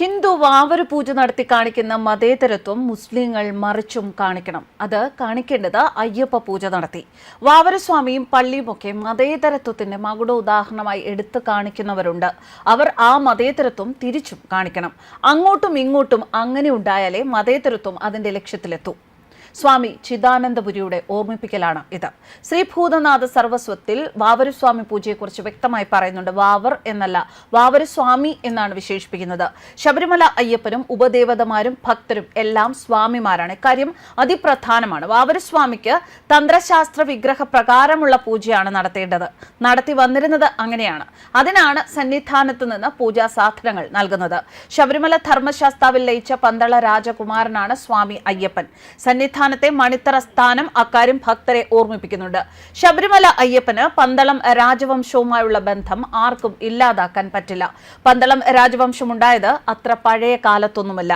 ഹിന്ദു വാവര പൂജ നടത്തി കാണിക്കുന്ന മതേതരത്വം മുസ്ലിങ്ങൾ മറിച്ചും കാണിക്കണം. അത് കാണിക്കേണ്ടത് അയ്യപ്പ പൂജ നടത്തി. വാവരസ്വാമിയും പള്ളിയുമൊക്കെ മതേതരത്വത്തിന്റെ മകുട ഉദാഹരണമായി എടുത്തു കാണിക്കുന്നവരുണ്ട്. അവർ ആ മതേതരത്വം തിരിച്ചും കാണിക്കണം. അങ്ങോട്ടും ഇങ്ങോട്ടും അങ്ങനെ ഉണ്ടായാലേ മതേതരത്വം അതിന്റെ ലക്ഷ്യത്തിലെത്തൂ. സ്വാമി ചിദാനന്ദപുരിയുടെ ഓർമ്മിപ്പിക്കലാണ് ഇത്. ശ്രീ ഭൂതനാഥ സർവസ്വത്തിൽ വാവരുസ്വാമി പൂജയെക്കുറിച്ച് വ്യക്തമായി പറയുന്നുണ്ട്. വാവർ എന്നല്ല വാവരുസ്വാമി എന്നാണ് വിശേഷിപ്പിക്കുന്നത്. ശബരിമല അയ്യപ്പനും ഉപദേവതമാരും ഭക്തരും എല്ലാം സ്വാമിമാരാണ്. ഇക്കാര്യം അതിപ്രധാനമാണ്. വാവരുസ്വാമിക്ക് തന്ത്രശാസ്ത്ര വിഗ്രഹ പ്രകാരമുള്ള പൂജയാണ് നടത്തേണ്ടത്. നടത്തി വന്നിരുന്നത് അങ്ങനെയാണ്. അതിനാണ് സന്നിധാനത്ത് നിന്ന് പൂജാ സാധനങ്ങൾ നൽകുന്നത്. ശബരിമല ധർമ്മശാസ്താവിൽ ലയിച്ച പന്തള രാജകുമാരനാണ് സ്വാമി അയ്യപ്പൻ. സന്നിധാനത്തെ മണിത്തറ സ്ഥാനം അക്കാര്യം ഭക്തരെ ഓർമ്മിപ്പിക്കുന്നുണ്ട്. ശബരിമല അയ്യപ്പന് പന്തളം രാജവംശവുമായുള്ള ബന്ധം ആർക്കും ഇല്ലാതാക്കാൻ പറ്റില്ല. പന്തളം രാജവംശമുണ്ടായത് അത്ര പഴയ കാലത്തൊന്നുമല്ല.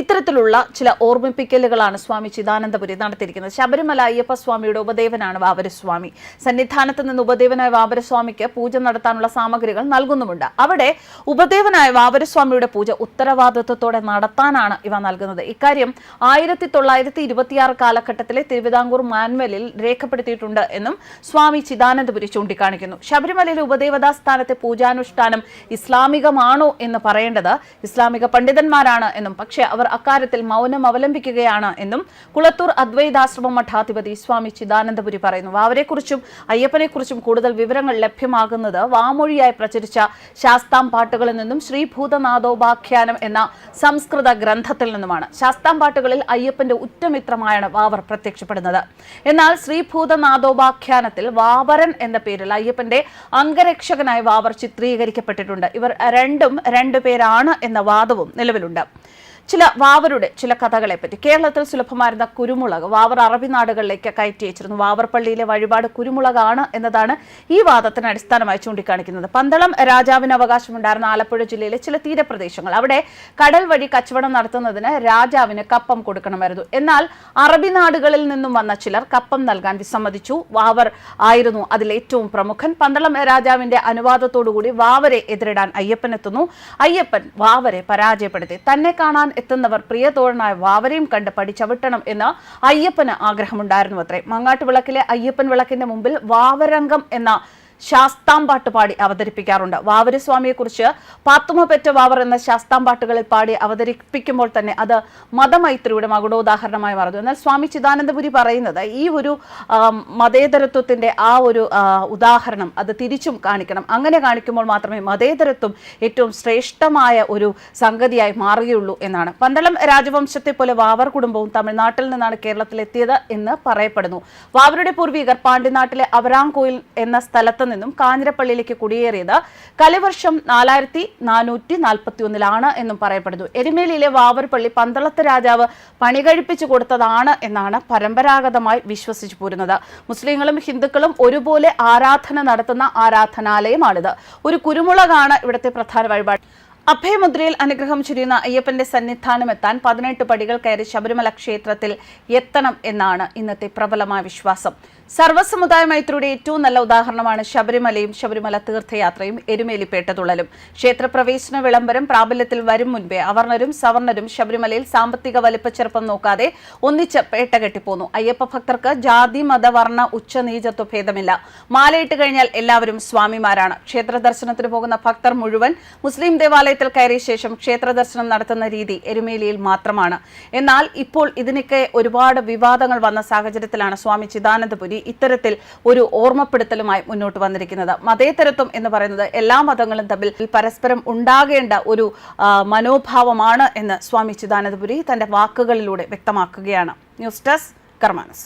ഇത്തരത്തിലുള്ള ചില ഓർമ്മിപ്പിക്കലുകളാണ് സ്വാമി ചിദാനന്ദപുരി നടത്തിയിരിക്കുന്നത്. ശബരിമല അയ്യപ്പ സ്വാമിയുടെ ഉപദേവനാണ് വാവരസ്വാമി സന്നിധാനത്ത് നിന്ന് ഉപദേവനായ വാവരസ്വാമിക്ക് പൂജ നടത്താനുള്ള സാമഗ്രികൾ നൽകുന്നുമുണ്ട്. അവിടെ ഉപദേവനായ വാവരസ്വാമിയുടെ പൂജ ഉത്തരവാദിത്വത്തോടെ നടത്താനാണ് ഇവ നൽകുന്നത്. ഇക്കാര്യം ആയിരത്തി തൊള്ളായിരത്തി ഇരുപത്തിയാറ് കാലഘട്ടത്തിലെ തിരുവിതാംകൂർ മാനുവലിൽ രേഖപ്പെടുത്തിയിട്ടുണ്ട് എന്നും സ്വാമി ചിദാനന്ദപുരി ചൂണ്ടിക്കാണിക്കുന്നു. ശബരിമലയിലെ ഉപദേവതാ സ്ഥാനത്തെ പൂജാനുഷ്ഠാനം ഇസ്ലാമികമാണോ എന്ന് പറയേണ്ടത് ഇസ്ലാമിക പണ്ഡിതന്മാരാണ് എന്നും പക്ഷേ അവർ അക്കാര്യത്തിൽ മൗനം അവലംബിക്കുകയാണ് എന്നും കുളത്തൂർ അദ്വൈതാശ്രമ മഠാധിപതി സ്വാമി ചിദാനന്ദപുരി പറയുന്നു. അവരെക്കുറിച്ചും അയ്യപ്പനെക്കുറിച്ചും കൂടുതൽ വിവരങ്ങൾ ലഭ്യമാകുന്നത് വാമൊഴിയായി പ്രചരിച്ച ശാസ്താം പാട്ടുകളിൽ നിന്നും ശ്രീഭൂതനാഥോപാഖ്യാനം എന്ന സംസ്കൃത ഗ്രന്ഥത്തിൽ നിന്നുമാണ്. ശാസ്താം പാട്ടുകളിൽ അയ്യപ്പന്റെ ഉറ്റമിത്രമായാണ് വാവർ പ്രത്യക്ഷപ്പെടുന്നത്. എന്നാൽ ശ്രീഭൂതനാഥോപാഖ്യാനത്തിൽ വാവരൻ എന്ന പേരിൽ അയ്യപ്പന്റെ അംഗരക്ഷകനായി വാവർ ചിത്രീകരിക്കപ്പെട്ടിട്ടുണ്ട്. ഇവർ രണ്ടും രണ്ടു പേരാണ് എന്ന വാദവും നിലവിലുണ്ട്. ചില വാവരുടെ ചില കഥകളെ പറ്റി കേരളത്തിൽ സുലഭമായിരുന്ന കുരുമുളക് വാവർ അറബി നാടുകളിലേക്ക് കയറ്റി അയച്ചിരുന്നു വാവർ പള്ളിയിലെ വഴിപാട് കുരുമുളകാണ് എന്നതാണ് ഈ വാദത്തിന് അടിസ്ഥാനമായി ചൂണ്ടിക്കാണിക്കുന്നത്. പന്തളം രാജാവിന് അവകാശമുണ്ടായിരുന്ന ആലപ്പുഴ ജില്ലയിലെ ചില തീരപ്രദേശങ്ങൾ. അവിടെ കടൽ വഴി കച്ചവടം നടത്തുന്നതിന് രാജാവിന് കപ്പം കൊടുക്കണമായിരുന്നു. എന്നാൽ അറബി നാടുകളിൽ നിന്നും വന്ന ചിലർ കപ്പം നൽകാൻ വിസമ്മതിച്ചു. വാവർ ആയിരുന്നു അതിൽ ഏറ്റവും പ്രമുഖൻ. പന്തളം രാജാവിന്റെ അനുവാദത്തോടുകൂടി വാവരെ എതിരിടാൻ അയ്യപ്പനെത്തുന്നു അയ്യപ്പൻ വാവരെ പരാജയപ്പെടുത്തി. തന്നെ കാണാൻ എത്തുന്നവർ പ്രിയതോഴനായ വാവരെയും കണ്ട് പഠിച്ചവിട്ടണം എന്ന് അയ്യപ്പന് ആഗ്രഹമുണ്ടായിരുന്നു അത്രേ. മങ്ങാട്ട് വിളക്കിലെ അയ്യപ്പൻ വിളക്കിന്റെ മുമ്പിൽ വാവരംഗം എന്ന ശാസ്താംപാട്ട് പാടി അവതരിപ്പിക്കാറുണ്ട്. വാവരസ്വാമിയെക്കുറിച്ച് പാത്തുമ പെറ്റ വാവർ എന്ന ശാസ്താംപാട്ടുകളിൽ പാടി അവതരിപ്പിക്കുമ്പോൾ തന്നെ അത് മതമൈത്രിയുടെ മകുടോദാഹരണമായി മാറുന്നു. എന്നാൽ സ്വാമി ചിദാനന്ദപുരി പറയുന്നത് ഈ ഒരു മതേതരത്വത്തിന്റെ ആ ഒരു ഉദാഹരണം അത് തിരിച്ചും കാണിക്കണം. അങ്ങനെ കാണിക്കുമ്പോൾ മാത്രമേ മതേതരത്വം ഏറ്റവും ശ്രേഷ്ഠമായ ഒരു സംഗതിയായി മാറുകയുള്ളൂ എന്നാണ്. പന്തളം രാജവംശത്തെ പോലെ വാവർ കുടുംബവും തമിഴ്നാട്ടിൽ നിന്നാണ് കേരളത്തിലെത്തിയത് എന്ന് പറയപ്പെടുന്നു. വാവരുടെ പൂർവികർ പാണ്ഡ്യനാട്ടിലെ അവരാങ്കോയിൽ എന്ന സ്ഥലത്ത് നിന്നും കാഞ്ഞിരപ്പള്ളിയിലേക്ക് കുടിയേറിയത് കലിവർഷം നാലായിരത്തി നാനൂറ്റി നാൽപ്പത്തി ഒന്നിലാണ് എന്നും പറയപ്പെടുന്നു. എരുമേലിയിലെ വാവർപ്പള്ളി പള്ളി പന്തളത്ത് രാജാവ് പണികഴിപ്പിച്ചു കൊടുത്തതാണ് എന്നാണ് പരമ്പരാഗതമായി വിശ്വസിച്ചു പോരുന്നത്. മുസ്ലിങ്ങളും ഹിന്ദുക്കളും ഒരുപോലെ ആരാധന നടത്തുന്ന ആരാധനാലയമാണിത്. ഒരു കുരുമുളകാണ് ഇവിടുത്തെ പ്രധാന വഴിപാട്. അഭയമുദ്രയിൽ അനുഗ്രഹം ചുരിയുന്ന അയ്യപ്പന്റെ സന്നിധാനം എത്താൻ പതിനെട്ട് പടികൾ കയറി ശബരിമല ക്ഷേത്രത്തിൽ എത്തണം എന്നാണ് ഇന്നത്തെ പ്രബലമായ വിശ്വാസം. സർവസമുദായ മൈത്രിയുടെ ഏറ്റവും നല്ല ഉദാഹരണമാണ് ശബരിമലയും ശബരിമല തീർത്ഥയാത്രയും എരുമേലിപ്പേട്ട തുള്ളലും. ക്ഷേത്രപ്രവേശന വിളംബരം പ്രാബല്യത്തിൽ വരും മുൻപേ അവർണരും സവർണരും ശബരിമലയിൽ സാമ്പത്തിക വലിപ്പച്ചെറുപ്പം നോക്കാതെ ഒന്നിച്ച് പേട്ട കെട്ടിപ്പോന്നു. അയ്യപ്പ ഭക്തർക്ക് ജാതി മത വർണ ഉച്ചനീചത്വ ഭേദമില്ല. മാലയിട്ട് കഴിഞ്ഞാൽ എല്ലാവരും സ്വാമിമാരാണ്. ക്ഷേത്ര ദർശനത്തിന് പോകുന്ന ഭക്തർ മുഴുവൻ മുസ്ലിം ദേവാലയത്തിൽ കയറിയ ശേഷം ക്ഷേത്ര ദർശനം നടത്തുന്ന രീതി എരുമേലിയിൽ മാത്രമാണ്. എന്നാൽ ഇപ്പോൾ ഇതിനൊക്കെ ഒരുപാട് വിവാദങ്ങൾ വന്ന സാഹചര്യത്തിലാണ് സ്വാമി ചിദാനന്ദപുരി ഇത്തരത്തിൽ ഒരു ഓർമ്മപ്പെടുത്തലുമായി മുന്നോട്ട് വന്നിരിക്കുന്നത്. മതേതരത്വം എന്ന് പറയുന്നത് എല്ലാ മതങ്ങളും തമ്മിൽ പരസ്പരം ഉണ്ടാകേണ്ട ഒരു മനോഭാവമാണ് എന്ന് സ്വാമി ചിദാനന്ദപുരി തന്റെ വാക്കുകളിലൂടെ വ്യക്തമാക്കുകയാണ്. News desk കർമാനസ്.